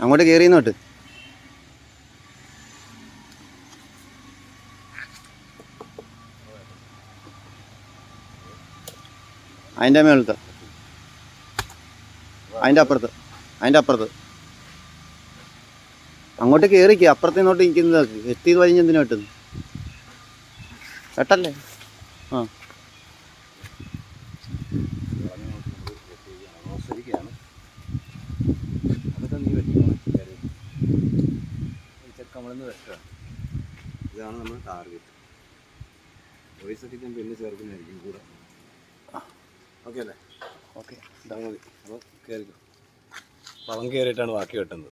അങ്ങോട്ട് കയറി നോട്ട് അതിന്റെ മേളത്ത് അതിന്റെ അപ്പുറത്ത്. അതിന്റെ അപ്പുറത്ത്. അങ്ങോട്ട് കയറിക്ക് അപ്പുറത്ത് ഇങ്ങോട്ട് നിൽക്കുന്നത് എത്തിയത് വലിഞ്ഞ് എന്തിനാ വെട്ടുന്നു വെട്ടല്ലേ ആ. നമ്മളിന്ന് വെട്ടുക ഇതാണ് നമ്മൾ ടാർഗറ്റ് വോയിസ് ഒക്കെ ഞാൻ പിന്നെ ചേർക്കുന്നതായിരിക്കും കൂടെ. ഓക്കെ അല്ലേ? ഓക്കെ ഇതാ മതി. അപ്പോൾ കയറിക്കോ പളം കയറിയിട്ടാണ് ബാക്കി വെട്ടുന്നത്